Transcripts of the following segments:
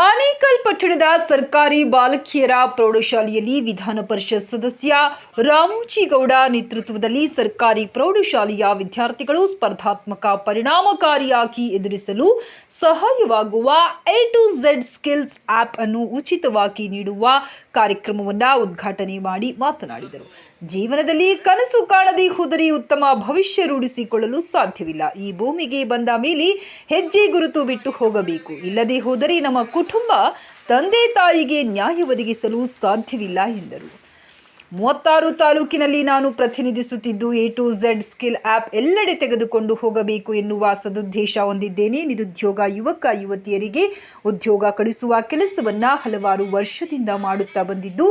ಆನೇಕಲ್ ಪಟ್ಟಣದ ಸರ್ಕಾರಿ ಬಾಲಕಿಯರ ಪ್ರೌಢಶಾಲೆಯಲ್ಲಿ ವಿಧಾನ ಪರಿಷತ್ ಸದಸ್ಯ ರಾಮೋಜಿಗೌಡ ನೇತೃತ್ವದಲ್ಲಿ ಸರ್ಕಾರಿ ಪ್ರೌಢಶಾಲೆಯ ವಿದ್ಯಾರ್ಥಿಗಳು ಸ್ಪರ್ಧಾತ್ಮಕ ಪರಿಣಾಮಕಾರಿಯಾಗಿ ಎದುರಿಸಲು ಸಹಾಯವಾಗುವ A to Z skills app ಅನ್ನು ಉಚಿತವಾಗಿ ನೀಡುವ ಕಾರ್ಯಕ್ರಮವನ್ನು ಉದ್ಘಾಟನೆ ಮಾಡಿ ಮಾತನಾಡಿದರು. ಜೀವನದಲ್ಲಿ ಕನಸು ಕಾಣದೆ ಹೋದರೆ ಉತ್ತಮ ಭವಿಷ್ಯ ರೂಢಿಸಿಕೊಳ್ಳಲು ಸಾಧ್ಯವಿಲ್ಲ. ಈ ಭೂಮಿಗೆ ಬಂದ ಮೇಲೆ ಹೆಜ್ಜೆ ಗುರುತು ಬಿಟ್ಟು ಹೋಗಬೇಕು. ಇಲ್ಲದೆ ಹೋದರೆ ನಮ್ಮ ಕುಟುಂಬ ತಂದೆ ತಾಯಿಗೆ ನ್ಯಾಯ ಒದಗಿಸಲು ಸಾಧ್ಯವಿಲ್ಲ ಎಂದರು. ಮೂವತ್ತಾರು ತಾಲೂಕಿನಲ್ಲಿ ನಾನು ಪ್ರತಿನಿಧಿಸುತ್ತಿದ್ದು A to Z skill app ಎಲ್ಲೆಡೆ ತೆಗೆದುಕೊಂಡು ಹೋಗಬೇಕು ಎನ್ನುವ ಸದುದ್ದೇಶ ಹೊಂದಿದ್ದೇನೆ. ನಿರುದ್ಯೋಗ ಯುವಕ, ಯುವತಿಯರಿಗೆ ಉದ್ಯೋಗ ಕಳಿಸುವ ಕೆಲಸವನ್ನು ಹಲವಾರು ವರ್ಷದಿಂದ ಮಾಡುತ್ತಾ ಬಂದಿದ್ದು,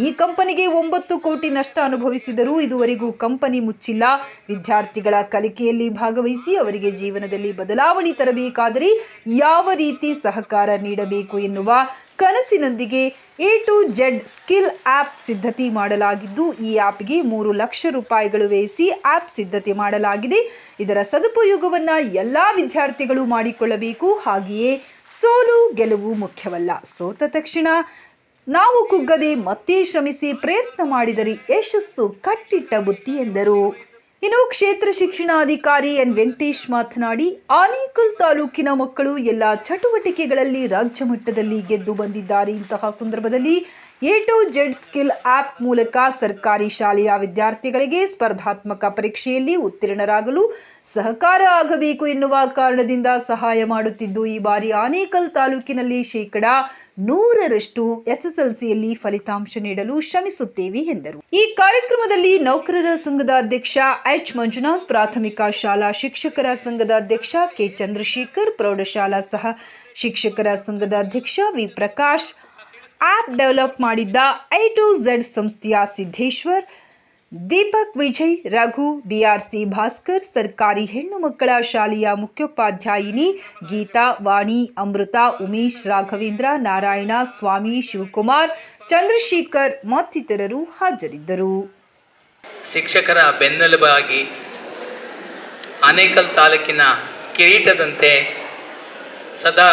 ಈ ಕಂಪನಿಗೆ ಒಂಬತ್ತು ಕೋಟಿ ನಷ್ಟ ಅನುಭವಿಸಿದರೂ ಇದುವರೆಗೂ ಕಂಪನಿ ಮುಚ್ಚಿಲ್ಲ. ವಿದ್ಯಾರ್ಥಿಗಳ ಕಲಿಕೆಯಲ್ಲಿ ಭಾಗವಹಿಸಿ ಅವರಿಗೆ ಜೀವನದಲ್ಲಿ ಬದಲಾವಣೆ ತರಬೇಕಾದರೆ ಯಾವ ರೀತಿ ಸಹಕಾರ ನೀಡಬೇಕು ಎನ್ನುವ ಕನಸಿನೊಂದಿಗೆ A to Z skill app ಸಿದ್ಧತೆ ಮಾಡಲಾಗಿದ್ದು, ಈ ಆ್ಯಪ್ಗೆ ಮೂರು ಲಕ್ಷ ರೂಪಾಯಿಗಳು ವ್ಯಯಿಸಿ ಆ್ಯಪ್ ಸಿದ್ಧತೆ ಮಾಡಲಾಗಿದೆ. ಇದರ ಸದುಪಯೋಗವನ್ನು ಎಲ್ಲ ವಿದ್ಯಾರ್ಥಿಗಳು ಮಾಡಿಕೊಳ್ಳಬೇಕು. ಹಾಗೆಯೇ ಸೋಲು ಗೆಲುವು ಮುಖ್ಯವಲ್ಲ. ಸೋತ ತಕ್ಷಣ ನಾವು ಕುಗ್ಗದೆ ಮತ್ತೆ ಶ್ರಮಿಸಿ ಪ್ರಯತ್ನ ಮಾಡಿದರೆ ಯಶಸ್ಸು ಕಟ್ಟಿಟ್ಟ ಬುತ್ತಿ ಎಂದರು. ಇನ್ನು ಕ್ಷೇತ್ರ ಶಿಕ್ಷಣಾಧಿಕಾರಿ ಎನ್. ವೆಂಕಟೇಶ್ ಮಾತನಾಡಿ, ಆನೇಕಲ್ ತಾಲೂಕಿನ ಮಕ್ಕಳು ಎಲ್ಲ ಚಟುವಟಿಕೆಗಳಲ್ಲಿ ರಾಜ್ಯ ಮಟ್ಟದಲ್ಲಿ ಗೆದ್ದು ಬಂದಿದ್ದಾರೆ. ಇಂತಹ ಸಂದರ್ಭದಲ್ಲಿ A to Z skill app ಮೂಲಕ ಸರ್ಕಾರಿ ಶಾಲೆಯ ವಿದ್ಯಾರ್ಥಿಗಳಿಗೆ ಸ್ಪರ್ಧಾತ್ಮಕ ಪರೀಕ್ಷೆಯಲ್ಲಿ ಉತ್ತೀರ್ಣರಾಗಲು ಸಹಕಾರ ಆಗಬೇಕು ಎನ್ನುವ ಕಾರಣದಿಂದ ಸಹಾಯ ಮಾಡುತ್ತಿದ್ದು, ಈ ಬಾರಿ ಆನೇಕಲ್ ತಾಲೂಕಿನಲ್ಲಿ ಶೇಕಡ ನೂರರಷ್ಟು ಎಸ್ಎಸ್ಎಲ್ಸಿಯಲ್ಲಿ ಫಲಿತಾಂಶ ನೀಡಲು ಶ್ರಮಿಸುತ್ತೇವೆ ಎಂದರು. ಈ ಕಾರ್ಯಕ್ರಮದಲ್ಲಿ ನೌಕರರ ಸಂಘದ ಅಧ್ಯಕ್ಷ ಎಚ್. ಮಂಜುನಾಥ್, ಪ್ರಾಥಮಿಕ ಶಾಲಾ ಶಿಕ್ಷಕರ ಸಂಘದ ಅಧ್ಯಕ್ಷ ಕೆ. ಚಂದ್ರಶೇಖರ್, ಪ್ರೌಢಶಾಲಾ ಸಹ ಶಿಕ್ಷಕರ ಸಂಘದ ಅಧ್ಯಕ್ಷ ವಿ. ಪ್ರಕಾಶ್ ಆಪ್ ಡೆವಲಪ್ ಮಾಡಿದ್ದ ಐ ಟು ಝೆಡ್ ಸಂಸ್ಥೆಯ ಸಿದ್ದೇಶ್ವರ್, ದೀಪಕ್ ವಿಜಯ್, ರಘು ಬಿಆರ್ಸಿ ಭಾಸ್ಕರ್, ಸರ್ಕಾರಿ ಹೆಣ್ಣು ಮಕ್ಕಳ ಶಾಲೆಯ ಮುಖ್ಯೋಪಾಧ್ಯಾಯಿನಿ ಗೀತಾ, ವಾಣಿ, ಅಮೃತ, ಉಮೇಶ್, ರಾಘವೇಂದ್ರ, ನಾರಾಯಣ, ಸ್ವಾಮಿ, ಶಿವಕುಮಾರ್, ಚಂದ್ರಶೇಖರ್ ಮತ್ತಿತರರು ಹಾಜರಿದ್ದರು. ಶಿಕ್ಷಕರ ಬೆನ್ನೆಲುಬಾಗಿ ಆನೇಕಲ್ ತಾಲೂಕಿನ ಕಿರೀಟದಂತೆ ಸದಾ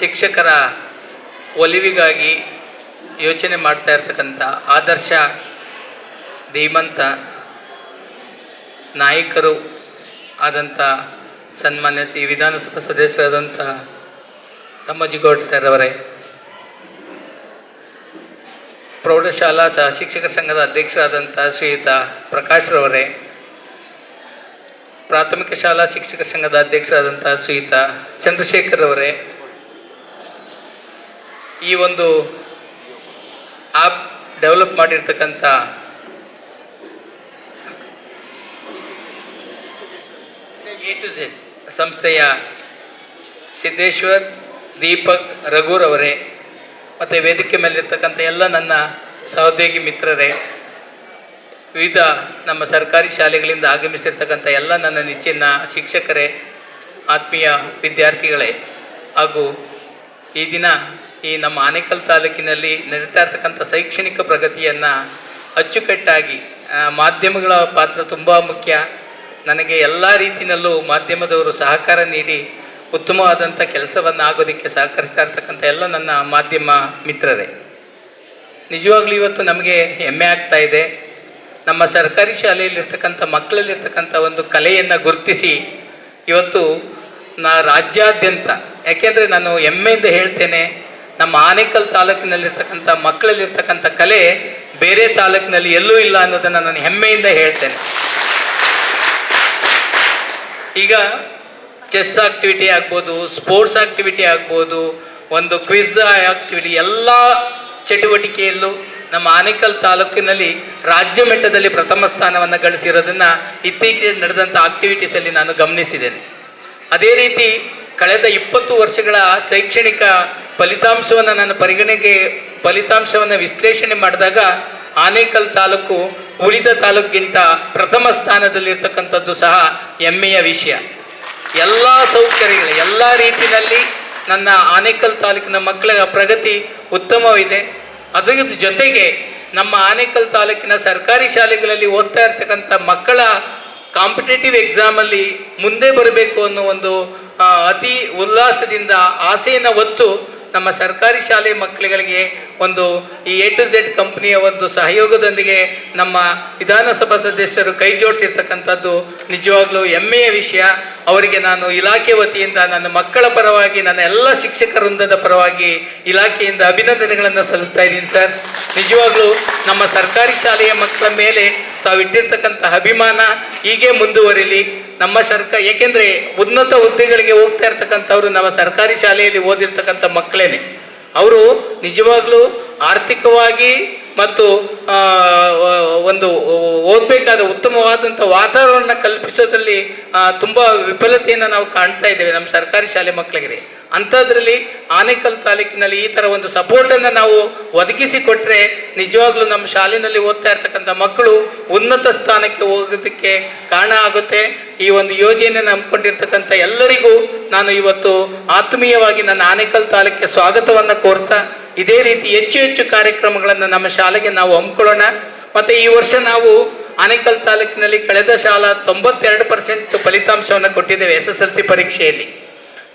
ಶಿಕ್ಷಕರ ಒಲಿವಿಗಾಗಿ ಯೋಚನೆ ಮಾಡ್ತಾ ಇರ್ತಕ್ಕಂಥ ಆದರ್ಶ ಧೀಮಂತ ನಾಯಕರು ಆದಂಥ ಸನ್ಮಾನ್ಯ ಸಿ ವಿಧಾನಸಭಾ ಸದಸ್ಯರಾದಂಥ ತಮ್ಮಜಿಗೌಡ ಸರ್ ಅವರೇ, ಪ್ರೌಢಶಾಲಾ ಸಹ ಶಿಕ್ಷಕ ಸಂಘದ ಅಧ್ಯಕ್ಷರಾದಂಥ ಶ್ರೀಯುತ ಪ್ರಕಾಶ್ರವರೇ ಪ್ರಾಥಮಿಕ ಶಾಲಾ ಶಿಕ್ಷಕ ಸಂಘದ ಅಧ್ಯಕ್ಷರಾದಂಥ ಶ್ರೀಯುತ ಚಂದ್ರಶೇಖರ್ ಅವರೇ ಈ ಒಂದು ಆ್ಯಪ್ ಡೆವಲಪ್ ಮಾಡಿರ್ತಕ್ಕಂಥ ಎ ಟು ಝೆಡ್ ಸಂಸ್ಥೆಯ ಸಿದ್ದೇಶ್ವರ್, ದೀಪಕ್ ರಘುರವರೇ ಮತ್ತು ವೇದಿಕೆ ಮೇಲಿರ್ತಕ್ಕಂಥ ಎಲ್ಲ ನನ್ನ ಸಹೋದ್ಯೋಗಿ ಮಿತ್ರರೇ, ವಿವಿಧ ನಮ್ಮ ಸರ್ಕಾರಿ ಶಾಲೆಗಳಿಂದ ಆಗಮಿಸಿರ್ತಕ್ಕಂಥ ಎಲ್ಲ ನನ್ನ ನೆಚ್ಚಿನ ಶಿಕ್ಷಕರೇ, ಆತ್ಮೀಯ ವಿದ್ಯಾರ್ಥಿಗಳೇ ಹಾಗೂ ಈ ದಿನ ಈ ನಮ್ಮ ಆನೇಕಲ್ ತಾಲೂಕಿನಲ್ಲಿ ನಡೀತಾ ಇರ್ತಕ್ಕಂಥ ಶೈಕ್ಷಣಿಕ ಪ್ರಗತಿಯನ್ನು ಅಚ್ಚುಕಟ್ಟಾಗಿ ಮಾಧ್ಯಮಗಳ ಪಾತ್ರ ತುಂಬ ಮುಖ್ಯ. ನನಗೆ ಎಲ್ಲ ರೀತಿಯಲ್ಲೂ ಮಾಧ್ಯಮದವರು ಸಹಕಾರ ನೀಡಿ ಉತ್ತಮವಾದಂಥ ಕೆಲಸವನ್ನು ಆಗೋದಕ್ಕೆ ಸಹಕರಿಸ್ತಾ ಇರ್ತಕ್ಕಂಥ ಎಲ್ಲ ನನ್ನ ಮಾಧ್ಯಮ ಮಿತ್ರರೇ. ನಿಜವಾಗ್ಲೂ ಇವತ್ತು ನಮಗೆ ಹೆಮ್ಮೆ ಆಗ್ತಾ ಇದೆ. ನಮ್ಮ ಸರ್ಕಾರಿ ಶಾಲೆಯಲ್ಲಿರ್ತಕ್ಕಂಥ, ಮಕ್ಕಳಲ್ಲಿರ್ತಕ್ಕಂಥ ಒಂದು ಕಲೆಯನ್ನು ಗುರುತಿಸಿ ಇವತ್ತು ನಾ ರಾಜ್ಯಾದ್ಯಂತ, ಯಾಕೆಂದರೆ ನಾನು ಹೆಮ್ಮೆಯಿಂದ ಹೇಳ್ತೇನೆ ನಮ್ಮ ಆನೇಕಲ್ ತಾಲೂಕಿನಲ್ಲಿರ್ತಕ್ಕಂಥ, ಮಕ್ಕಳಲ್ಲಿರ್ತಕ್ಕಂಥ ಕಲೆ ಬೇರೆ ತಾಲೂಕಿನಲ್ಲಿ ಎಲ್ಲೂ ಇಲ್ಲ ಅನ್ನೋದನ್ನು ನಾನು ಹೆಮ್ಮೆಯಿಂದ ಹೇಳ್ತೇನೆ. ಈಗ ಚೆಸ್ ಆಕ್ಟಿವಿಟಿ ಆಗ್ಬೋದು, ಸ್ಪೋರ್ಟ್ಸ್ ಆಕ್ಟಿವಿಟಿ ಆಗ್ಬೋದು, ಒಂದು ಕ್ವಿಜ್ ಆಕ್ಟಿವಿಟಿ, ಎಲ್ಲ ಚಟುವಟಿಕೆಯಲ್ಲೂ ನಮ್ಮ ಆನೇಕಲ್ ತಾಲೂಕಿನಲ್ಲಿ ರಾಜ್ಯ ಮಟ್ಟದಲ್ಲಿ ಪ್ರಥಮ ಸ್ಥಾನವನ್ನು ಗಳಿಸಿರೋದನ್ನು ಇತ್ತೀಚೆಗೆ ನಡೆದಂಥ ಆಕ್ಟಿವಿಟೀಸಲ್ಲಿ ನಾನು ಗಮನಿಸಿದ್ದೇನೆ. ಅದೇ ರೀತಿ ಕಳೆದ ಇಪ್ಪತ್ತು ವರ್ಷಗಳ ಶೈಕ್ಷಣಿಕ ಫಲಿತಾಂಶವನ್ನು ನಾನು ಪರಿಗಣನೆಗೆ ಫಲಿತಾಂಶವನ್ನು ವಿಶ್ಲೇಷಣೆ ಮಾಡಿದಾಗ ಆನೇಕಲ್ ತಾಲೂಕು, ಉಳಿದ ತಾಲೂಕಿಗಿಂತ ಪ್ರಥಮ ಸ್ಥಾನದಲ್ಲಿರ್ತಕ್ಕಂಥದ್ದು ಸಹ ಹೆಮ್ಮೆಯ ವಿಷಯ. ಎಲ್ಲ ಸೌಕರ್ಯಗಳು, ಎಲ್ಲ ರೀತಿಯಲ್ಲಿ ನನ್ನ ಆನೇಕಲ್ ತಾಲೂಕಿನ ಮಕ್ಕಳ ಪ್ರಗತಿ ಉತ್ತಮವಿದೆ. ಅದರ ಜೊತೆಗೆ ನಮ್ಮ ಆನೇಕಲ್ ತಾಲೂಕಿನ ಸರ್ಕಾರಿ ಶಾಲೆಗಳಲ್ಲಿ ಓದ್ತಾ ಇರ್ತಕ್ಕಂಥ ಮಕ್ಕಳ ಕಾಂಪಿಟೇಟಿವ್ ಎಕ್ಸಾಮಲ್ಲಿ ಮುಂದೆ ಬರಬೇಕು ಅನ್ನೋ ಒಂದು ಅತಿ ಉಲ್ಲಾಸದಿಂದ ಆಸೆಯನ್ನು ಹೊತ್ತು ನಮ್ಮ ಸರ್ಕಾರಿ ಶಾಲೆ ಮಕ್ಕಳುಗಳಿಗೆ ಒಂದು ಈ ಎ ಟು ಝೆಡ್ ಕಂಪ್ನಿಯ ಒಂದು ಸಹಯೋಗದೊಂದಿಗೆ ನಮ್ಮ ವಿಧಾನಸಭಾ ಸದಸ್ಯರು ಕೈ ಜೋಡಿಸಿರ್ತಕ್ಕಂಥದ್ದು ನಿಜವಾಗ್ಲೂ ಹೆಮ್ಮೆಯ ವಿಷಯ. ಅವರಿಗೆ ನಾನು ಇಲಾಖೆ ವತಿಯಿಂದ, ನನ್ನ ಮಕ್ಕಳ ಪರವಾಗಿ, ನನ್ನ ಎಲ್ಲ ಶಿಕ್ಷಕ ವೃಂದದ ಪರವಾಗಿ ಇಲಾಖೆಯಿಂದ ಅಭಿನಂದನೆಗಳನ್ನು ಸಲ್ಲಿಸ್ತಾ ಇದ್ದೀನಿ ಸರ್. ನಿಜವಾಗ್ಲೂ ನಮ್ಮ ಸರ್ಕಾರಿ ಶಾಲೆಯ ಮಕ್ಕಳ ಮೇಲೆ ತಾವಿಟ್ಟಿರ್ತಕ್ಕಂಥ ಅಭಿಮಾನ ಹೀಗೆ ಮುಂದುವರಿಲಿ. ನಮ್ಮ ಸರ್ಕಾರ ಏಕೆಂದರೆ ಉನ್ನತ ಹುದ್ದೆಗಳಿಗೆ ಹೋಗ್ತಾ ಇರ್ತಕ್ಕಂಥವ್ರು ನಮ್ಮ ಸರ್ಕಾರಿ ಶಾಲೆಯಲ್ಲಿ ಓದಿರ್ತಕ್ಕಂಥ ಮಕ್ಕಳೇನೆ. ಅವರು ನಿಜವಾಗ್ಲೂ ಆರ್ಥಿಕವಾಗಿ ಮತ್ತು ಒಂದು ಓದಬೇಕಾದ ಉತ್ತಮವಾದಂಥ ವಾತಾವರಣ ಕಲ್ಪಿಸೋದ್ರಲ್ಲಿ ತುಂಬ ವಿಫಲತೆಯನ್ನು ನಾವು ಕಾಣ್ತಾ ಇದ್ದೇವೆ ನಮ್ಮ ಸರ್ಕಾರಿ ಶಾಲೆ ಮಕ್ಕಳಿಗೆ. ಅಂಥದ್ರಲ್ಲಿ ಆನೇಕಲ್ ತಾಲೂಕಿನಲ್ಲಿ ಈ ಥರ ಒಂದು ಸಪೋರ್ಟನ್ನು ನಾವು ಒದಗಿಸಿ ಕೊಟ್ಟರೆ ನಿಜವಾಗ್ಲೂ ನಮ್ಮ ಶಾಲೆಯಲ್ಲಿ ಓದ್ತಾ ಇರ್ತಕ್ಕಂಥ ಮಕ್ಕಳು ಉನ್ನತ ಸ್ಥಾನಕ್ಕೆ ಹೋಗೋದಕ್ಕೆ ಕಾರಣ ಆಗುತ್ತೆ. ಈ ಒಂದು ಯೋಜನೆಯನ್ನು ಹಮ್ಮಿಕೊಂಡಿರ್ತಕ್ಕಂಥ ಎಲ್ಲರಿಗೂ ನಾನು ಇವತ್ತು ಆತ್ಮೀಯವಾಗಿ ನನ್ನ ಆನೇಕಲ್ ತಾಲೂಕಿಗೆ ಸ್ವಾಗತವನ್ನು ಕೋರ್ತಾ ಇದೇ ರೀತಿ ಹೆಚ್ಚು ಹೆಚ್ಚು ಕಾರ್ಯಕ್ರಮಗಳನ್ನು ನಮ್ಮ ಶಾಲೆಗೆ ನಾವು ಹಮ್ಮಿಕೊಳ್ಳೋಣ. ಮತ್ತು ಈ ವರ್ಷ ನಾವು ಆನೇಕಲ್ ತಾಲೂಕಿನಲ್ಲಿ ಕಳೆದ ಶಾಲಾ ತೊಂಬತ್ತೆರಡು ಪರ್ಸೆಂಟ್ ಫಲಿತಾಂಶವನ್ನು ಕೊಟ್ಟಿದ್ದೇವೆ ಎಸ್ ಎಸ್ ಎಲ್ ಸಿ ಪರೀಕ್ಷೆಯಲ್ಲಿ.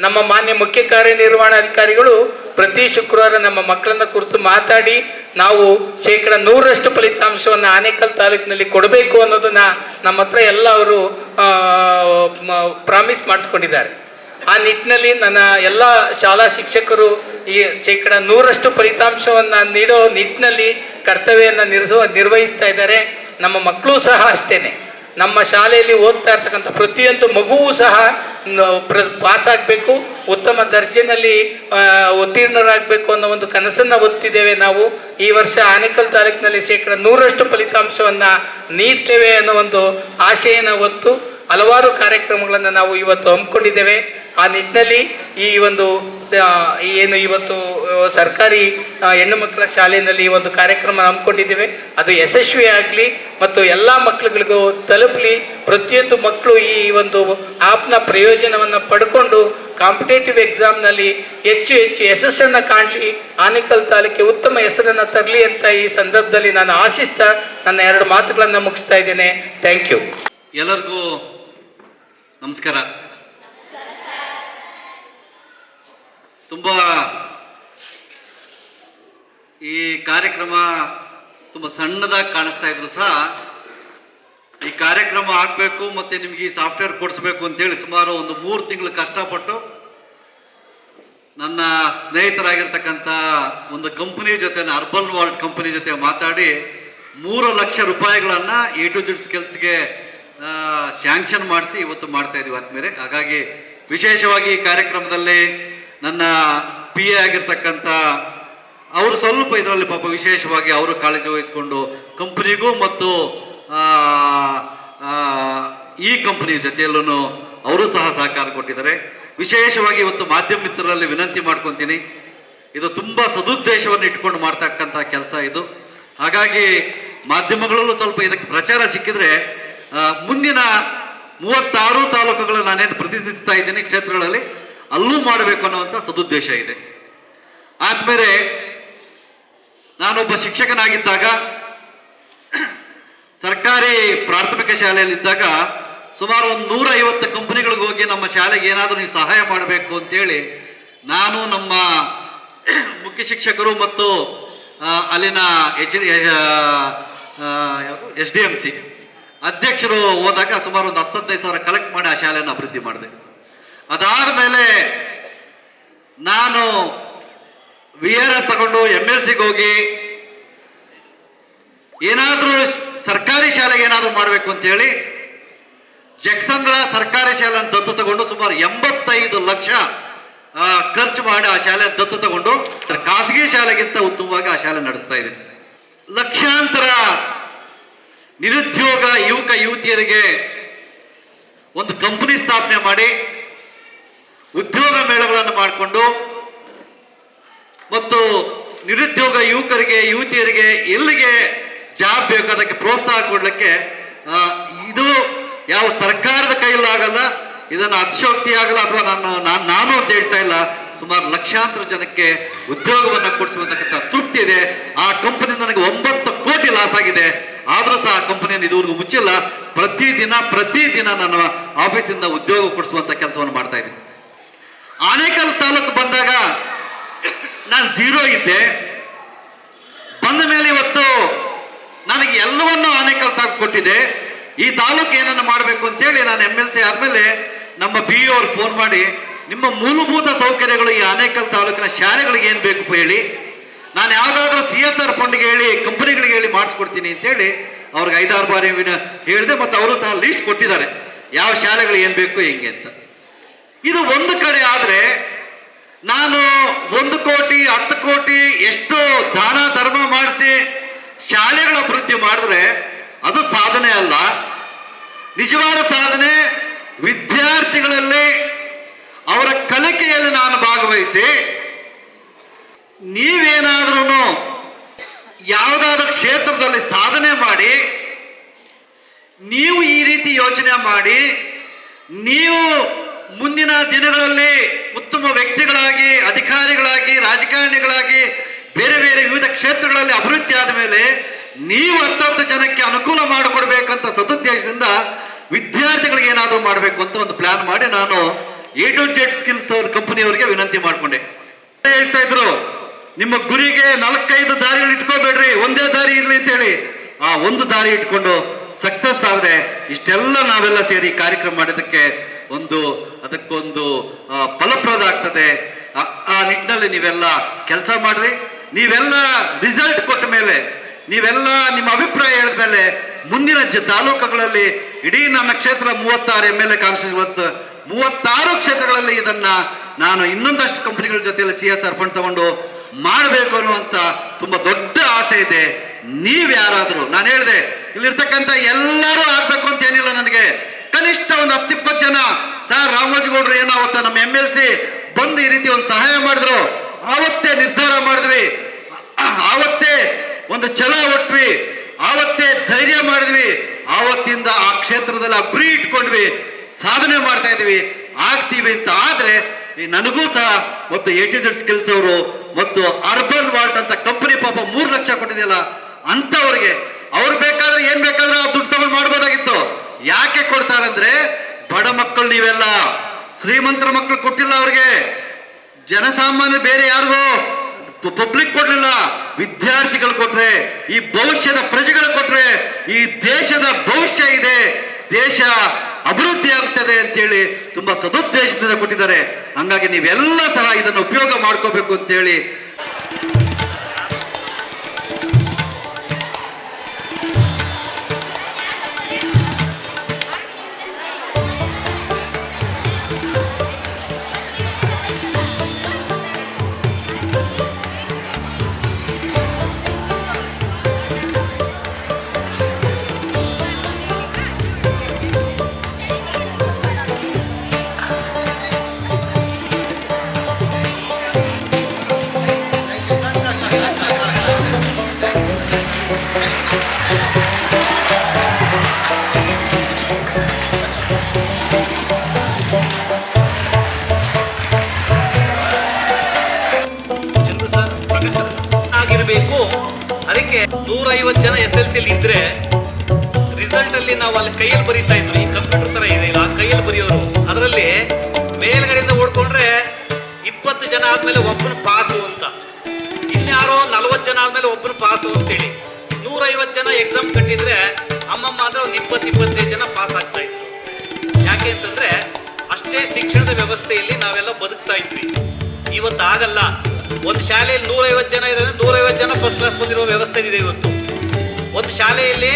ನಮ್ಮ ಮಾನ್ಯ ಮುಖ್ಯ ಕಾರ್ಯನಿರ್ವಹಣಾಧಿಕಾರಿಗಳು ಪ್ರತಿ ಶುಕ್ರವಾರ ನಮ್ಮ ಮಕ್ಕಳನ್ನ ಕುರಿತು ಮಾತಾಡಿ ನಾವು ಶೇಕಡ ನೂರರಷ್ಟು ಫಲಿತಾಂಶವನ್ನು ಆನೇಕಲ್ ತಾಲೂಕಿನಲ್ಲಿ ಕೊಡಬೇಕು ಅನ್ನೋದನ್ನು ನಮ್ಮ ಹತ್ರ ಎಲ್ಲ ಅವರು ಪ್ರಾಮಿಸ್ ಮಾಡಿಸ್ಕೊಂಡಿದ್ದಾರೆ. ಆ ನಿಟ್ಟಿನಲ್ಲಿ ನನ್ನ ಎಲ್ಲ ಶಾಲಾ ಶಿಕ್ಷಕರು ಈ ಶೇಕಡ ನೂರಷ್ಟು ಫಲಿತಾಂಶವನ್ನು ನೀಡೋ ನಿಟ್ಟಿನಲ್ಲಿ ಕರ್ತವ್ಯವನ್ನು ನಿರ್ಸೋ ನಿರ್ವಹಿಸ್ತಾ ಇದ್ದಾರೆ. ನಮ್ಮ ಮಕ್ಕಳು ಸಹ ಅಷ್ಟೇ ನಮ್ಮ ಶಾಲೆಯಲ್ಲಿ ಓದ್ತಾ ಇರ್ತಕ್ಕಂಥ ಪ್ರತಿಯೊಂದು ಮಗುವೂ ಸಹ ಪ್ರ ಪಾಸ್ ಆಗಬೇಕು. ಉತ್ತಮ ದರ್ಜೆನಲ್ಲಿ ಆ, ಉತ್ತೀರ್ಣರಾಗಬೇಕು ಅನ್ನೋ ಒಂದು ಕನಸನ್ನು ಹೊತ್ತಿದ್ದೇವೆ ನಾವು. ಈ ವರ್ಷ ಆನೇಕಲ್ ತಾಲೂಕಿನಲ್ಲಿ ಶೇಕಡ ನೂರಷ್ಟು ಫಲಿತಾಂಶವನ್ನು ನೀಡ್ತೇವೆ ಅನ್ನೋ ಒಂದು ಆಶೆಯನ್ನು ಹೊತ್ತು ಹಲವಾರು ಕಾರ್ಯಕ್ರಮಗಳನ್ನು ನಾವು ಇವತ್ತು ಹಮ್ಮಿಕೊಂಡಿದ್ದೇವೆ. ಆ ನಿಟ್ಟಿನಲ್ಲಿ ಈ ಒಂದು ಏನು ಇವತ್ತು ಸರ್ಕಾರಿ ಹೆಣ್ಣು ಮಕ್ಕಳ ಶಾಲೆಯಲ್ಲಿ ಈ ಒಂದು ಕಾರ್ಯಕ್ರಮ ಹಮ್ಮಿಕೊಂಡಿದ್ದೇವೆ. ಅದು ಯಶಸ್ವಿ ಆಗಲಿ ಮತ್ತು ಎಲ್ಲ ಮಕ್ಕಳುಗಳಿಗೂ ತಲುಪಲಿ. ಪ್ರತಿಯೊಂದು ಮಕ್ಕಳು ಈ ಒಂದು ಆ್ಯಪ್ನ ಪ್ರಯೋಜನವನ್ನು ಪಡ್ಕೊಂಡು ಕಾಂಪಿಟೇಟಿವ್ ಎಕ್ಸಾಮ್ನಲ್ಲಿ ಹೆಚ್ಚು ಹೆಚ್ಚು ಯಶಸ್ಸನ್ನು ಕಾಣಲಿ. ಆನೇಕಲ್ ತಾಲೂಕಿಗೆ ಉತ್ತಮ ಹೆಸರನ್ನು ತರಲಿ ಅಂತ ಈ ಸಂದರ್ಭದಲ್ಲಿ ನಾನು ಆಶಿಸ್ತಾ ನನ್ನ ಎರಡು ಮಾತುಗಳನ್ನು ಮುಗಿಸ್ತಾ ಇದ್ದೇನೆ. ಥ್ಯಾಂಕ್ ಯು ಎಲ್ಲರಿಗೂ ನಮಸ್ಕಾರ. ತುಂಬ ಈ ಕಾರ್ಯಕ್ರಮ ತುಂಬ ಸಣ್ಣದಾಗಿ ಕಾಣಿಸ್ತಾ ಇದ್ರು ಸಹ ಈ ಕಾರ್ಯಕ್ರಮ ಆಗಬೇಕು ಮತ್ತು ನಿಮಗೆ ಈ ಸಾಫ್ಟ್ವೇರ್ ಕೊಡಿಸ್ಬೇಕು ಅಂತೇಳಿ ಸುಮಾರು ಒಂದು ಮೂರು ತಿಂಗಳು ಕಷ್ಟಪಟ್ಟು ನನ್ನ ಸ್ನೇಹಿತರಾಗಿರ್ತಕ್ಕಂಥ ಒಂದು ಕಂಪನಿ ಜೊತೆ ಅರ್ಬನ್ ವರ್ಲ್ಡ್ ಕಂಪನಿ ಜೊತೆ ಮಾತಾಡಿ ಮೂರು ಲಕ್ಷ ರೂಪಾಯಿಗಳನ್ನು ಎ ಟು ಜೆಡ್ ಸ್ಕಿಲ್ಸ್ಗೆ ಶ್ಯಾಂಕ್ಷನ್ ಮಾಡಿಸಿ ಇವತ್ತು ಮಾಡ್ತಾ ಇದ್ದೀವಿ ಆದ್ಮೇಲೆ. ಹಾಗಾಗಿ ವಿಶೇಷವಾಗಿ ಈ ಕಾರ್ಯಕ್ರಮದಲ್ಲಿ ನನ್ನ ಪಿ ಎ ಆಗಿರ್ತಕ್ಕಂಥ ಅವರು ಸ್ವಲ್ಪ ಇದರಲ್ಲಿ ಪಾಪ ವಿಶೇಷವಾಗಿ ಅವರು ಕಾಳಜಿ ವಹಿಸಿಕೊಂಡು ಕಂಪ್ನಿಗೂ ಮತ್ತು ಈ ಕಂಪ್ನಿಯ ಜೊತೆಯಲ್ಲೂ ಅವರು ಸಹ ಸಹಕಾರ ಕೊಟ್ಟಿದ್ದಾರೆ. ವಿಶೇಷವಾಗಿ ಇವತ್ತು ಮಾಧ್ಯಮ ಮಿತ್ರರಲ್ಲಿ ವಿನಂತಿ ಮಾಡ್ಕೊತೀನಿ. ಇದು ತುಂಬ ಸದುದ್ದೇಶವನ್ನು ಇಟ್ಕೊಂಡು ಮಾಡ್ತಕ್ಕಂಥ ಕೆಲಸ ಇದು. ಹಾಗಾಗಿ ಮಾಧ್ಯಮಗಳಲ್ಲೂ ಸ್ವಲ್ಪ ಇದಕ್ಕೆ ಪ್ರಚಾರ ಸಿಕ್ಕಿದ್ರೆ ಮುಂದಿನ ಮೂವತ್ತಾರು ತಾಲೂಕುಗಳು ನಾನೇನು ಪ್ರತಿನಿಧಿಸ್ತಾ ಇದ್ದೀನಿ ಕ್ಷೇತ್ರಗಳಲ್ಲಿ. ಅಲ್ಲೂ ಮಾಡಬೇಕು ಅನ್ನುವಂಥ ಸದುದ್ದೇಶ ಇದೆ. ಆದ್ಮೇಲೆ ನಾನೊಬ್ಬ ಶಿಕ್ಷಕನಾಗಿದ್ದಾಗ, ಸರ್ಕಾರಿ ಪ್ರಾಥಮಿಕ ಶಾಲೆಯಲ್ಲಿದ್ದಾಗ ಸುಮಾರು ಒಂದು ನೂರ ಐವತ್ತು ಕಂಪನಿಗಳಿಗೆ ಹೋಗಿ ನಮ್ಮ ಶಾಲೆಗೆ ಏನಾದರೂ ನೀವು ಸಹಾಯ ಮಾಡಬೇಕು ಅಂತೇಳಿ ನಾನು ನಮ್ಮ ಮುಖ್ಯ ಶಿಕ್ಷಕರು ಮತ್ತು ಅಲ್ಲಿನ H D S D M C ಅಧ್ಯಕ್ಷರು ಹೋದಾಗ ಸುಮಾರು ಒಂದು ಹತ್ತದೈದು ಸಾವಿರ ಕಲೆಕ್ಟ್ ಮಾಡಿ ಆ ಶಾಲೆಯನ್ನು ಅಭಿವೃದ್ಧಿ ಮಾಡಿದೆ. ಅದಾದ ಮೇಲೆ ನಾನು ವಿ ಆರ್ ಎಸ್ ತಗೊಂಡು ಎಂ ಎಲ್ ಸಿಗೆ ಹೋಗಿ ಏನಾದರೂ ಸರ್ಕಾರಿ ಶಾಲೆಗೆ ಏನಾದರೂ ಮಾಡಬೇಕು ಅಂತೇಳಿ ಜಕ್ಸಂದ್ರ ಸರ್ಕಾರಿ ಶಾಲೆಯನ್ನು ದತ್ತು ತಗೊಂಡು ಸುಮಾರು ಎಂಬತ್ತೈದು ಲಕ್ಷ ಖರ್ಚು ಮಾಡಿ ಆ ಶಾಲೆ ದತ್ತು ತಗೊಂಡು ಖಾಸಗಿ ಶಾಲೆಗಿಂತ ಉತ್ತಮವಾಗಿ ಆ ಶಾಲೆ ನಡೆಸ್ತಾ ಇದೆ. ಲಕ್ಷಾಂತರ ನಿರುದ್ಯೋಗ ಯುವಕ, ಯುವತಿಯರಿಗೆ ಒಂದು ಕಂಪನಿ ಸ್ಥಾಪನೆ ಮಾಡಿ ಉದ್ಯೋಗ ಮೇಳಗಳನ್ನು ಮಾಡಿಕೊಂಡು ಮತ್ತು ನಿರುದ್ಯೋಗ ಯುವಕರಿಗೆ, ಯುವತಿಯರಿಗೆ ಎಲ್ಲಿಗೆ ಜಾಬ್ ಬೇಕು ಅದಕ್ಕೆ ಪ್ರೋತ್ಸಾಹ ಕೊಡಲಿಕ್ಕೆ ಇದು ಯಾವ ಸರ್ಕಾರದ ಕೈಲಾಗಲ್ಲ ಇದನ್ನು ಅತಿಶೋಕ್ತಿ ಆಗಲ್ಲ ಅಥವಾ ನಾನು ನಾನು ನಾನು ಅಂತ ಹೇಳ್ತಾ ಇಲ್ಲ. ಸುಮಾರು ಲಕ್ಷಾಂತರ ಜನಕ್ಕೆ ಉದ್ಯೋಗವನ್ನು ಕೊಡಿಸುವಂತಕ್ಕಂಥ ತೃಪ್ತಿ ಇದೆ. ಆ ಕಂಪನಿ ನನಗೆ ಒಂಬತ್ತು ಕೋಟಿ ಲಾಸ್ ಆಗಿದೆ. ಆದರೂ ಸಹ ಆ ಕಂಪನಿಯನ್ನು ಇದುವರೆಗೂ ಮುಚ್ಚಿಲ್ಲ. ಪ್ರತಿದಿನ ಪ್ರತಿದಿನ ನಾನು ಆಫೀಸಿಂದ ಉದ್ಯೋಗ ಕೊಡಿಸುವಂಥ ಕೆಲಸವನ್ನು ಮಾಡ್ತಾ ಇದ್ದೀನಿ. ಆನೇಕಲ್ ತಾಲೂಕು ಬಂದಾಗ ನಾನು ಝೀರೋ ಇದ್ದೆ. ಬಂದ ಮೇಲೆ ಇವತ್ತು ನನಗೆ ಎಲ್ಲವನ್ನೂ ಆನೇಕಲ್ ತಾಲೂಕು ಕೊಟ್ಟಿದೆ. ಈ ತಾಲೂಕು ಏನನ್ನು ಮಾಡಬೇಕು ಅಂತೇಳಿ ನಾನು ಎಂ ಎಲ್ ಸಿ ಆದಮೇಲೆ ನಮ್ಮ ಬಿ ಅವ್ರಿಗೆ ಫೋನ್ ಮಾಡಿ, ನಿಮ್ಮ ಮೂಲಭೂತ ಸೌಕರ್ಯಗಳು ಈ ಆನೇಕಲ್ ತಾಲೂಕಿನ ಶಾಲೆಗಳಿಗೆ ಏನು ಬೇಕು ಹೇಳಿ. ನಾನು ಯಾವುದಾದ್ರೂ ಸಿ ಎಸ್ ಆರ್ ಫಂಡ್ಗೆ ಹೇಳಿ, ಕಂಪನಿಗಳಿಗೆ ಹೇಳಿ ಮಾಡಿಸ್ಕೊಡ್ತೀನಿ ಅಂತೇಳಿ ಅವ್ರಿಗೆ ಐದಾರು ಬಾರಿ ಹೇಳಿದೆ, ಮತ್ತು ಅವರು ಸಹ ಲೀಸ್ಟ್ ಕೊಟ್ಟಿದ್ದಾರೆ. ಯಾವ ಶಾಲೆಗಳು ಏನು ಬೇಕು, ಹೆಂಗೆ ಅಂತ. ಇದು ಒಂದು ಕಡೆ ಆದರೆ ನಾನು ಒಂದು ಕೋಟಿ, ಹತ್ತು ಕೋಟಿ ಎಷ್ಟು ದಾನ, ಧರ್ಮ ಮಾಡಿಸಿ ಶಾಲೆಗಳ ಅಭಿವೃದ್ಧಿ ಮಾಡಿದ್ರೆ ಅದು ಸಾಧನೆ ಅಲ್ಲ. ನಿಜವಾದ ಸಾಧನೆ ವಿದ್ಯಾರ್ಥಿಗಳಲ್ಲಿ ಅವರ ಕಲಿಕೆಯಲ್ಲಿ ನಾನು ಭಾಗವಹಿಸಿ ನೀವೇನಾದ್ರೂ ಯಾವುದಾದ್ರೂ ಕ್ಷೇತ್ರದಲ್ಲಿ ಸಾಧನೆ ಮಾಡಿ, ನೀವು ಈ ರೀತಿ ಯೋಚನೆ ಮಾಡಿ, ನೀವು ಮುಂದಿನ ದಿನಗಳಲ್ಲಿ ಉತ್ತಮ ವ್ಯಕ್ತಿಗಳಾಗಿ, ಅಧಿಕಾರಿಗಳಾಗಿ, ರಾಜಕಾರಣಿಗಳಾಗಿ, ಬೇರೆ ಬೇರೆ ವಿವಿಧ ಕ್ಷೇತ್ರಗಳಲ್ಲಿ ಅಭಿವೃದ್ಧಿ ಆದ ಮೇಲೆ ನೀವು ಹತ್ತತ್ತು ಜನಕ್ಕೆ ಅನುಕೂಲ ಮಾಡಿಕೊಡ್ಬೇಕಂತ ಸದುದ್ದೇಶದಿಂದ ವಿದ್ಯಾರ್ಥಿಗಳಿಗೆ ಏನಾದರೂ ಮಾಡಬೇಕು ಅಂತ ಒಂದು ಪ್ಲಾನ್ ಮಾಡಿ ನಾನು ಎ ಟ್ವೆಂಟಿ ಏಟ್ ಸ್ಕಿಲ್ಸ್ ಅವ್ರ ಕಂಪನಿಯವರಿಗೆ ವಿನಂತಿ ಮಾಡಿಕೊಂಡೆ. ಹೇಳ್ತಾ ಇದ್ರು, ನಿಮ್ಮ ಗುರಿಗೆ ನಾಲ್ಕೈದು ದಾರಿಗಳು ಇಟ್ಕೋಬೇಡ್ರಿ, ಒಂದೇ ದಾರಿ ಇರಲಿ ಅಂತ ಹೇಳಿ ಆ ಒಂದು ದಾರಿ ಇಟ್ಕೊಂಡು ಸಕ್ಸಸ್ ಆದರೆ ಇಷ್ಟೆಲ್ಲ ನಾವೆಲ್ಲ ಸೇರಿ ಕಾರ್ಯಕ್ರಮ ಮಾಡಿದ್ದಕ್ಕೆ ಒಂದು, ಅದಕ್ಕೊಂದು ಫಲಪ್ರದ ಆಗ್ತದೆ. ಆ- ನಿಟ್ಟಿನಲ್ಲಿ ನೀವೆಲ್ಲ ಕೆಲಸ ಮಾಡ್ರಿ. ನೀವೆಲ್ಲ ರಿಸಲ್ಟ್ ಕೊಟ್ಟ ಮೇಲೆ, ನೀವೆಲ್ಲ ನಿಮ್ಮ ಅಭಿಪ್ರಾಯ ಹೇಳಿದ ಮೇಲೆ, ಮುಂದಿನ ಜ, ತಾಲೂಕುಗಳಲ್ಲಿ ಇಡೀ ನನ್ನ ಕ್ಷೇತ್ರ ಮೂವತ್ತಾರು ಎಂ ಎಲ್ ಎ ಮೂವತ್ತಾರು ಕ್ಷೇತ್ರಗಳಲ್ಲಿ ಇದನ್ನ ನಾನು ಇನ್ನೊಂದಷ್ಟು ಕಂಪನಿಗಳ ಜೊತೆಯಲ್ಲಿ ಸಿ ಎಸ್ ಆರ್ ಫಂಡ್ ತಗೊಂಡು ಮಾಡಬೇಕು ಅನ್ನುವಂತ ತುಂಬಾ ದೊಡ್ಡ ಆಸೆ ಇದೆ. ನೀವು ಯಾರಾದರೂ ನಾನು ಹೇಳಿದೆ, ಇಲ್ಲಿರ್ತಕ್ಕಂಥ ಎಲ್ಲರೂ ಆಗ್ಬೇಕು ಅಂತ ಏನಿಲ್ಲ ನನಗೆ. ಕನಿಷ್ಠ ಒಂದು ಹತ್ತಿಪ್ಪತ್ತು ಜನ. ಸರ್, ರಾಮೋಜಿಗೌಡರು ಏನಾವತ್ತ ನಮ್ಮ ಎಂ ಎಲ್ ಸಿ ಬಂದು ಈ ರೀತಿ ಒಂದು ಸಹಾಯ ಮಾಡಿದ್ರು. ಆವತ್ತೇ ನಿರ್ಧಾರ ಮಾಡಿದ್ವಿ. ಆವತ್ತೇ ಒಂದು ಛಲ ಒಟ್ವಿ. ಆವತ್ತೇ ಧೈರ್ಯ ಮಾಡಿದ್ವಿ. ಆವತ್ತಿಂದ ಆ ಕ್ಷೇತ್ರದಲ್ಲಿ ಆ ಇಟ್ಕೊಂಡ್ವಿ. ಸಾಧನೆ ಮಾಡ್ತಾ ಇದೀವಿ ಆಗ್ತೀವಿ ಅಂತ ಆದ್ರೆ, ಈ ನನಗೂ ಸಹ ಮತ್ತು ಎ ಟಿ ಜೆಡ್ ಸ್ಕಿಲ್ಸ್ ಅವರು ಮತ್ತು ಅರ್ಬನ್ ವಾಲ್ಟ್ ಅಂತ ಕಂಪನಿ ಪಾಪ ಮೂರು ಲಕ್ಷ ಕೊಟ್ಟಿದೆಯಲ್ಲ ಅಂತವ್ರಿಗೆ ಅವ್ರು ಬೇಕಾದ್ರೆ ಏನ್ ಬೇಕಾದ್ರೆ ಆ ದುಡ್ಡು ತಗೊಂಡು ಮಾಡ್ಬೋದಾಗಿತ್ತು ಯಾಕೆ ಕೊಡ್ತಾರಂದ್ರೆ ಬಡ ಮಕ್ಕಳು ನೀವೆಲ್ಲ. ಶ್ರೀಮಂತರ ಮಕ್ಕಳು ಕೊಟ್ಟಿಲ್ಲ ಅವ್ರಿಗೆ. ಜನಸಾಮಾನ್ಯ ಬೇರೆ ಯಾರಿಗೂ ಪಬ್ಲಿಕ್ ಕೊಡ್ಲಿಲ್ಲ. ವಿದ್ಯಾರ್ಥಿಗಳು ಕೊಟ್ರೆ, ಈ ಭವಿಷ್ಯದ ಪ್ರಜೆಗಳು ಕೊಟ್ರೆ, ಈ ದೇಶದ ಭವಿಷ್ಯ ಇದೆ. ದೇಶ ಅಭಿವೃದ್ಧಿ ಆಗ್ತದೆ ಅಂತೇಳಿ ತುಂಬಾ ಸದುದ್ದೇಶದಿಂದ ಕೊಟ್ಟಿದ್ದಾರೆ. ಹಂಗಾಗಿ ನೀವೆಲ್ಲ ಸಹ ಇದನ್ನು ಉಪಯೋಗ ಮಾಡ್ಕೋಬೇಕು ಅಂತೇಳಿ ನೂರೈವತ್ತು ಜನ ಎಸ್ ಎಲ್ ಸಿಲಿ ಇದ್ರೆ ರಿಸಲ್ಟ್ ಅಲ್ಲಿ ನಾವು ಅಲ್ಲಿ ಕೈಯಲ್ಲಿ ಬರೀತಾ ಇದ್ವಿ. ಈ ಕಂಪ್ಯೂಟರ್ ತರ ಇದೆ ಇಲ್ಲ, ಆ ಕೈಯಲ್ಲಿ ಬರೆಯೋರು. ಅದರಲ್ಲಿ ಮೇಲ್ಗಡೆಯಿಂದ ಓಡ್ಕೊಂಡ್ರೆ ಇಪ್ಪತ್ತು ಜನ ಆದ್ಮೇಲೆ ಒಬ್ಬನ ಪಾಸು ಅಂತ. ಇನ್ಯಾರೋ ನಲ್ವತ್ತು ಜನ ಆದ್ಮೇಲೆ ಒಬ್ಬನ ಪಾಸು ಅಂತೇಳಿ. ನೂರೈವತ್ತು ಜನ ಎಕ್ಸಾಮ್ ಕಟ್ಟಿದ್ರೆ ಅಮ್ಮಮ್ಮ ಅಂದ್ರೆ ಒಂದು ಇಪ್ಪತ್ತು ಇಪ್ಪತ್ತೈದು ಜನ ಪಾಸ್ ಆಗ್ತಾ ಇದ್ರು. ಯಾಕೆ ಅಂತಂದ್ರೆ ಅಷ್ಟೇ ಶಿಕ್ಷಣದ ವ್ಯವಸ್ಥೆಯಲ್ಲಿ ನಾವೆಲ್ಲ ಬದುಕ್ತಾ ಇದ್ವಿ. ಇವತ್ತು ಆಗಲ್ಲ. ಒಂದು ಶಾಲೆಯಲ್ಲಿ ನೂರೈವತ್ತು ಜನ ಇದ್ರೆ ನೂರೈವತ್ತು ಜನ ಫಸ್ಟ್ ಕ್ಲಾಸ್ ಬಂದಿರುವ ವ್ಯವಸ್ಥೆ ಇದೆ ಇವತ್ತು. ಒಂದು ಶಾಲೆಯಲ್ಲಿ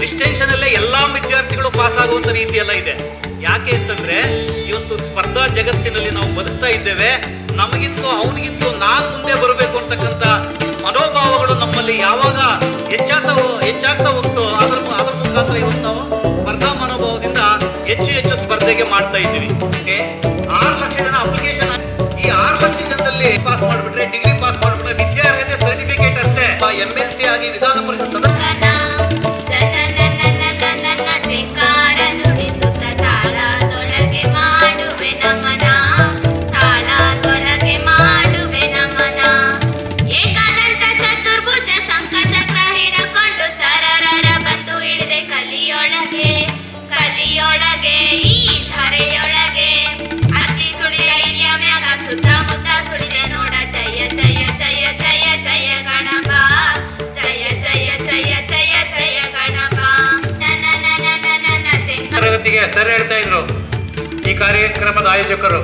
ಡಿಸ್ಟೆನ್ಷನ್ ಅಲ್ಲೇ ಎಲ್ಲಾ ವಿದ್ಯಾರ್ಥಿಗಳು ಪಾಸ್ ಆಗುವಂತ ರೀತಿ ಎಲ್ಲ ಇದೆ. ಯಾಕೆ ಅಂತಂದ್ರೆ, ಇವತ್ತು ಸ್ಪರ್ಧಾ ಜಗತ್ತಿನಲ್ಲಿ ನಾವು ಬದುಕ್ತಾ ಇದ್ದೇವೆ. ನಮಗಿಂತೂ ಅವನಿಗಿಂತೂ ನಾನು ಮುಂದೆ ಬರಬೇಕು ಅಂತಕ್ಕಂಥ ಮನೋಭಾವಗಳು ನಮ್ಮಲ್ಲಿ ಯಾವಾಗ ಹೆಚ್ಚಾಗ್ತಾ ಹೆಚ್ಚಾಗ್ತಾ ಹೋಗ್ತೋ, ಅದ್ರ ಅದ್ರ ಮುಖಾಂತರ ಇವತ್ತು ನಾವು ಸ್ಪರ್ಧಾ ಮನೋಭಾವದಿಂದ ಹೆಚ್ಚು ಹೆಚ್ಚು ಸ್ಪರ್ಧೆಗೆ ಮಾಡ್ತಾ ಇದ್ದೀವಿ? ಆರು ಲಕ್ಷ ಜನ ಅಪ್ಲಿಕೇಶನ್ ಕಾರ್ಯಕ್ರಮದ ಆಯೋಜಕರು.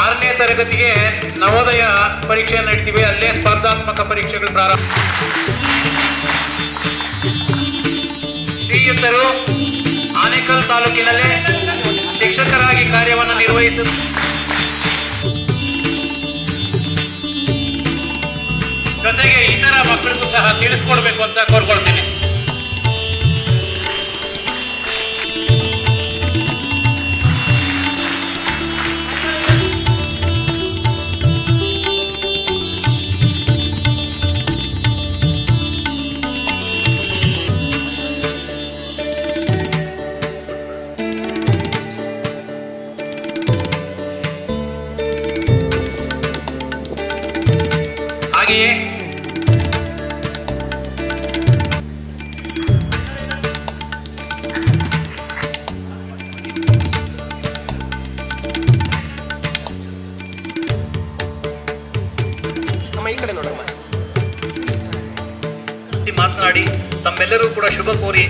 ಆರನೇ ತರಗತಿಗೆ ನವೋದಯ ಪರೀಕ್ಷೆಯನ್ನು ಇಡ್ತೀವಿ ಅಲ್ಲೇ ಸ್ಪರ್ಧಾತ್ಮಕ ಪರೀಕ್ಷೆಗಳು ಪ್ರಾರಂಭ. ಶ್ರೀಯುತರು ಆನೇಕಲ್ ತಾಲೂಕಿನಲ್ಲೇ ಶಿಕ್ಷಕರಾಗಿ ಕಾರ್ಯವನ್ನು ನಿರ್ವಹಿಸ ಜೊತೆಗೆ ಇತರ ಮಕ್ಕಳಿಗೂ ಸಹ ತಿಳಿಸ್ಕೊಡ್ಬೇಕು ಅಂತ ಕೋರ್ಕೊಳ್ತೀನಿ. ತಮ್ಮೆಲ್ಲರೂ ಕೂಡ ಶುಭ ಕೋರಿ.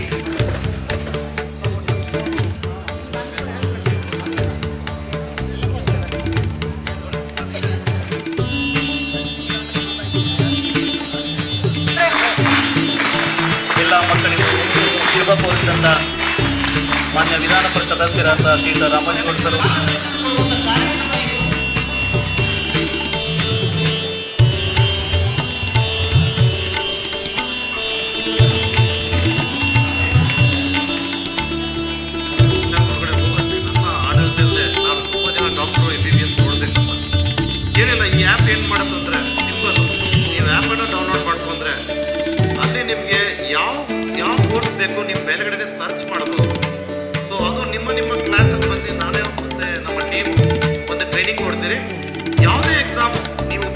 ಮಕ್ಕಳಿಗೂ ಶುಭ ಕೋರಿದಂತ ಮಾನ್ಯ ವಿಧಾನ ಪರಿಷತ್ ಸದಸ್ಯರಾದ ಶ್ರೀ ರಾಮಾಜಿಗೌಡ ಸರ್.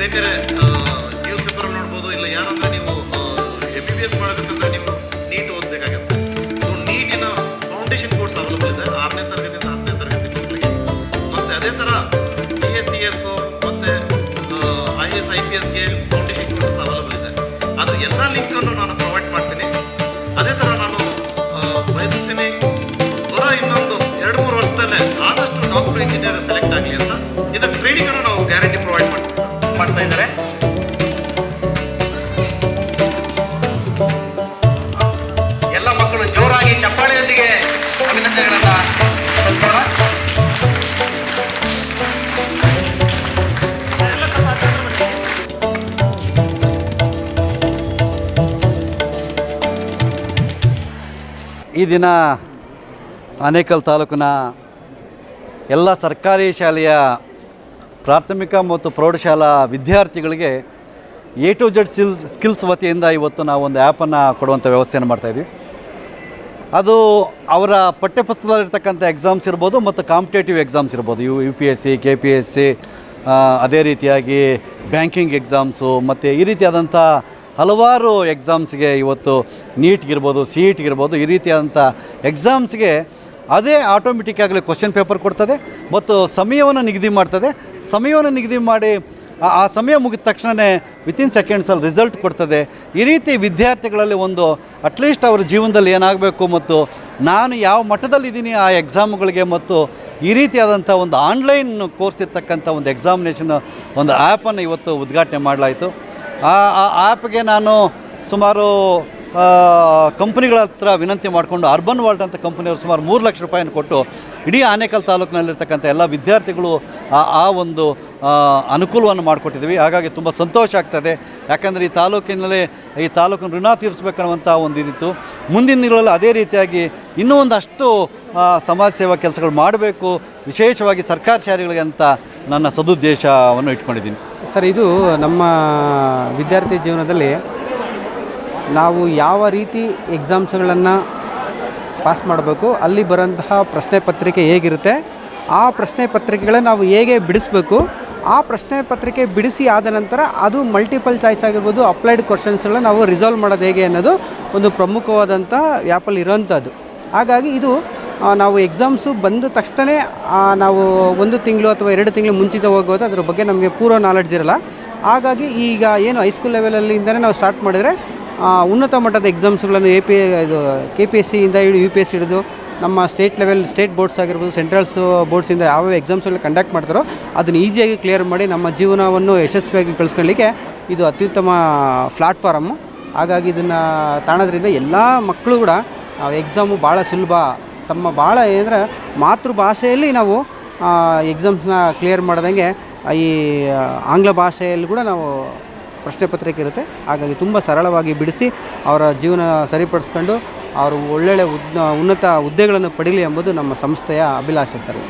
ಬೇಕಾದ್ರೆ ನ್ಯೂಸ್ ಪೇಪರ್ ನೋಡ್ಬೋದು, ಇಲ್ಲ ಯಾರಂದ್ರೆ ನೀವು ಎಂ ಬಿ ಬಿ ಎಸ್ ಮಾಡಬೇಕಂದ್ರೆ ನೀವು ನೀಟ್ ಓದಬೇಕಾಗತ್ತೆ. ಸೊ ನೀಟಿನ ಫೌಂಡೇಶನ್ ಕೋರ್ಸ್ ಅವೈಲಬಲ್ ಇದೆ. ಆರನೇ ತರಗತಿಯಿಂದ ಹತ್ತನೇ ತರಗತಿ ಮಕ್ಕಳಿಗೆ. ಮತ್ತೆ ಅದೇ ಥರ ಸಿ ಎಸ್ ಸಿ ಎಸ್ ಮತ್ತೆ ಐ ಎಸ್ ಐ ಪಿ ಎಸ್ಗೆ ಫೌಂಡೇಶನ್ ಕೋರ್ಸಸ್ ಅವೈಲಬಲ್ ಇದೆ. ಅದು ಎಲ್ಲ ಲಿಂಕನ್ನು ನಾನು ಪ್ರೊವೈಡ್ ಮಾಡ್ತೀನಿ. ಅದೇ ಥರ ನಾನು ಬಯಸುತ್ತೀನಿ ಬರೋ ಇನ್ನೊಂದು ಎರಡು ಮೂರು ವರ್ಷದಲ್ಲೇ ಆದಷ್ಟು ಡಾಕ್ಟರ್ ಇಂಜಿನಿಯರ್ ಸೆಲೆಕ್ಟ್ ಆಗಲಿ ಅಂತ. ಇದಕ್ಕೆ ಟ್ರೈನಿಂಗನ್ನು ನಾವು ಮಾಡ್ತಾ ಇದ್ದಾರೆ. ಎಲ್ಲ ಮಕ್ಕಳು ಜೋರಾಗಿ ಚಪ್ಪಾಳೆಯೊಂದಿಗೆ ಅಭಿನಂದನೆಗಳನ್ನ ಸಲ್ಲಿಸೋಣ. ಈ ದಿನ ಆನೇಕಲ್ ತಾಲೂಕಿನ ಎಲ್ಲ ಸರ್ಕಾರಿ ಶಾಲೆಯ ಪ್ರಾಥಮಿಕ ಮತ್ತು ಪ್ರೌಢಶಾಲಾ ವಿದ್ಯಾರ್ಥಿಗಳಿಗೆ A to Z skills skills ವತಿಯಿಂದ ಇವತ್ತು ನಾವು ಒಂದು ಆ್ಯಪನ್ನು ಕೊಡುವಂಥ ವ್ಯವಸ್ಥೆಯನ್ನು ಮಾಡ್ತಾಯಿದ್ವಿ ಅದು ಅವರ ಪಠ್ಯಪುಸ್ತಕದಲ್ಲಿರ್ತಕ್ಕಂಥ ಎಕ್ಸಾಮ್ಸ್ ಇರ್ಬೋದು ಮತ್ತು ಕಾಂಪಿಟೇಟಿವ್ ಎಕ್ಸಾಮ್ಸ್ ಇರ್ಬೋದು. U U P S C K P S C ಅದೇ ರೀತಿಯಾಗಿ ಬ್ಯಾಂಕಿಂಗ್ ಎಕ್ಸಾಮ್ಸು ಮತ್ತು ಈ ರೀತಿಯಾದಂಥ ಹಲವಾರು ಎಕ್ಸಾಮ್ಸ್ಗೆ ಇವತ್ತು ನೀಟ್ಗಿರ್ಬೋದು ಸಿ ಇಟ್ಗಿರ್ಬೋದು ಈ ರೀತಿಯಾದಂಥ ಎಕ್ಸಾಮ್ಸ್ಗೆ ಅದೇ ಆಟೋಮೆಟಿಕ್ಕಾಗಲಿ ಕ್ವಶನ್ ಪೇಪರ್ ಕೊಡ್ತದೆ ಮತ್ತು ಸಮಯವನ್ನು ನಿಗದಿ ಮಾಡ್ತದೆ. ಸಮಯವನ್ನು ನಿಗದಿ ಮಾಡಿ, ಆ- ಸಮಯ ಮುಗಿದ ತಕ್ಷಣವೇ ವಿತಿನ್ ಸೆಕೆಂಡ್ಸಲ್ಲಿ ರಿಸಲ್ಟ್ ಕೊಡ್ತದೆ. ಈ ರೀತಿ ವಿದ್ಯಾರ್ಥಿಗಳಲ್ಲಿ ಒಂದು ಅಟ್ಲೀಸ್ಟ್ ಅವರ ಜೀವನದಲ್ಲಿ ಏನಾಗಬೇಕು ಮತ್ತು ನಾನು ಯಾವ ಮಟ್ಟದಲ್ಲಿದ್ದೀನಿ ಆ ಎಕ್ಸಾಮ್ಗಳಿಗೆ ಮತ್ತು ಈ ರೀತಿಯಾದಂಥ ಒಂದು ಆನ್ಲೈನ್ ಕೋರ್ಸ್ ಇರ್ತಕ್ಕಂಥ ಒಂದು ಎಕ್ಸಾಮಿನೇಷನ್ ಒಂದು ಆ್ಯಪನ್ನು ಇವತ್ತು ಉದ್ಘಾಟನೆ ಮಾಡಲಾಯಿತು. ಆ ಆ್ಯಪ್ಗೆ ನಾನು ಸುಮಾರು ಕಂಪ್ನಿಗಳ ಹತ್ರ ವಿನಂತಿ ಮಾಡಿಕೊಂಡು ಅರ್ಬನ್ ವಾಲ್ಟ್ ಅಂತ ಕಂಪ್ನಿಯವರು ಸುಮಾರು ಮೂರು ಲಕ್ಷ ರೂಪಾಯಿಯನ್ನು ಕೊಟ್ಟು ಇಡೀ ಆನೇಕಲ್ ತಾಲೂಕಿನಲ್ಲಿರ್ತಕ್ಕಂಥ ಎಲ್ಲ ವಿದ್ಯಾರ್ಥಿಗಳು ಆ ಒಂದು ಅನುಕೂಲವನ್ನು ಮಾಡಿಕೊಟ್ಟಿದ್ದೀವಿ. ಹಾಗಾಗಿ ತುಂಬ ಸಂತೋಷ ಆಗ್ತದೆ. ಯಾಕಂದರೆ ಈ ತಾಲೂಕಿನಲ್ಲಿ, ಈ ತಾಲೂಕಿನ ಋಣ ತೀರಿಸ್ಬೇಕನ್ನುವಂಥ ಒಂದು ಇದಿತ್ತು. ಮುಂದಿನ ದಿನಗಳಲ್ಲಿ ಅದೇ ರೀತಿಯಾಗಿ ಇನ್ನೂ ಒಂದಷ್ಟು ಸಮಾಜ ಸೇವಾ ಕೆಲಸಗಳು ಮಾಡಬೇಕು. ವಿಶೇಷವಾಗಿ ಸರ್ಕಾರಿ ಶಾಲೆಗಳಿಗೆ ಅಂತ ನನ್ನ ಸದುದ್ದೇಶವನ್ನು ಇಟ್ಕೊಂಡಿದ್ದೀನಿ. ಸರ್, ಇದು ನಮ್ಮ ವಿದ್ಯಾರ್ಥಿ ಜೀವನದಲ್ಲಿ ನಾವು ಯಾವ ರೀತಿ ಎಕ್ಸಾಮ್ಸ್ಗಳನ್ನು ಪಾಸ್ ಮಾಡಬೇಕು, ಅಲ್ಲಿ ಬರೋಂತಹ ಪ್ರಶ್ನೆ ಪತ್ರಿಕೆ ಹೇಗಿರುತ್ತೆ, ಆ ಪ್ರಶ್ನೆ ಪತ್ರಿಕೆಗಳನ್ನ ನಾವು ಹೇಗೆ ಬಿಡಿಸ್ಬೇಕು, ಆ ಪ್ರಶ್ನೆ ಪತ್ರಿಕೆ ಬಿಡಿಸಿ ಆದ ನಂತರ ಅದು ಮಲ್ಟಿಪಲ್ ಚಾಯ್ಸ್ ಆಗಿರ್ಬೋದು ಅಪ್ಲೈಡ್ ಕ್ವಶನ್ಸ್ಗಳನ್ನ ನಾವು ರಿಸಾಲ್ವ್ ಮಾಡೋದು ಹೇಗೆ ಅನ್ನೋದು ಒಂದು ಪ್ರಮುಖವಾದಂಥ ವ್ಯಾಪಲ್ಲಿ ಇರೋವಂಥದ್ದು. ಹಾಗಾಗಿ ಇದು ನಾವು ಎಕ್ಸಾಮ್ಸು ಬಂದ ತಕ್ಷಣ ನಾವು ಒಂದು ತಿಂಗಳು ಅಥವಾ ಎರಡು ತಿಂಗಳು ಮುಂಚಿತ ಹೋಗೋದು, ಅದ್ರ ಬಗ್ಗೆ ನಮಗೆ ಪೂರ್ವ ನಾಲೆಡ್ಜ್ ಇರಲ್ಲ. ಹಾಗಾಗಿ ಈಗ ಏನು ಹೈಸ್ಕೂಲ್ ಲೆವೆಲಲ್ಲಿಂದನೇ ನಾವು ಸ್ಟಾರ್ಟ್ ಮಾಡಿದರೆ ಉನ್ನತ ಮಟ್ಟದ ಎಕ್ಸಾಮ್ಸ್ಗಳನ್ನು ಎ ಪಿ ಇದು ಕೆ ಪಿ ಎಸ್ ಸಿಯಿಂದ ಹಿಡಿದು ಯು ಪಿ ಎಸ್ ಹಿಡಿದು ನಮ್ಮ ಸ್ಟೇಟ್ ಲೆವೆಲ್ ಸ್ಟೇಟ್ ಬೋರ್ಡ್ಸ್ ಆಗಿರ್ಬೋದು ಸೆಂಟ್ರಲ್ಸ್ ಬೋರ್ಡ್ಸಿಂದ ಯಾವ್ಯಾವ ಎಕ್ಸಾಮ್ಸ್ಗಳು ಕಂಡಕ್ಟ್ ಮಾಡ್ತಾರೋ ಅದನ್ನು ಈಸಿಯಾಗಿ ಕ್ಲಿಯರ್ ಮಾಡಿ ನಮ್ಮ ಜೀವನವನ್ನು ಯಶಸ್ವಿಯಾಗಿ ಕಳಿಸ್ಕೊಳ್ಳಿಕ್ಕೆ ಇದು ಅತ್ಯುತ್ತಮ ಪ್ಲಾಟ್ಫಾರಮ್ಮು ಹಾಗಾಗಿ ಇದನ್ನು ತಾಣೋದ್ರಿಂದ ಎಲ್ಲ ಮಕ್ಕಳು ಕೂಡ ಎಕ್ಸಾಮು ಭಾಳ ಸುಲಭ. ತಮ್ಮ ಭಾಳ ಏನಂದರೆ ಮಾತೃಭಾಷೆಯಲ್ಲಿ ನಾವು ಎಕ್ಸಾಮ್ಸ್ನ ಕ್ಲಿಯರ್ ಮಾಡ್ದಂಗೆ ಈ ಆಂಗ್ಲ ಭಾಷೆಯಲ್ಲಿ ಕೂಡ ನಾವು ಪ್ರಶ್ನೆ ಪತ್ರಿಕೆ ಇರುತ್ತೆ. ಹಾಗಾಗಿ ತುಂಬ ಸರಳವಾಗಿ ಬಿಡಿಸಿ ಅವರ ಜೀವನ ಸರಿಪಡಿಸ್ಕೊಂಡು ಅವರು ಒಳ್ಳೊಳ್ಳೆ ಉದ್ ಉನ್ನತ ಹುದ್ದೆಗಳನ್ನು ಪಡೀಲಿ ಎಂಬುದು ನಮ್ಮ ಸಂಸ್ಥೆಯ ಅಭಿಲಾಷೆ ಸರ್.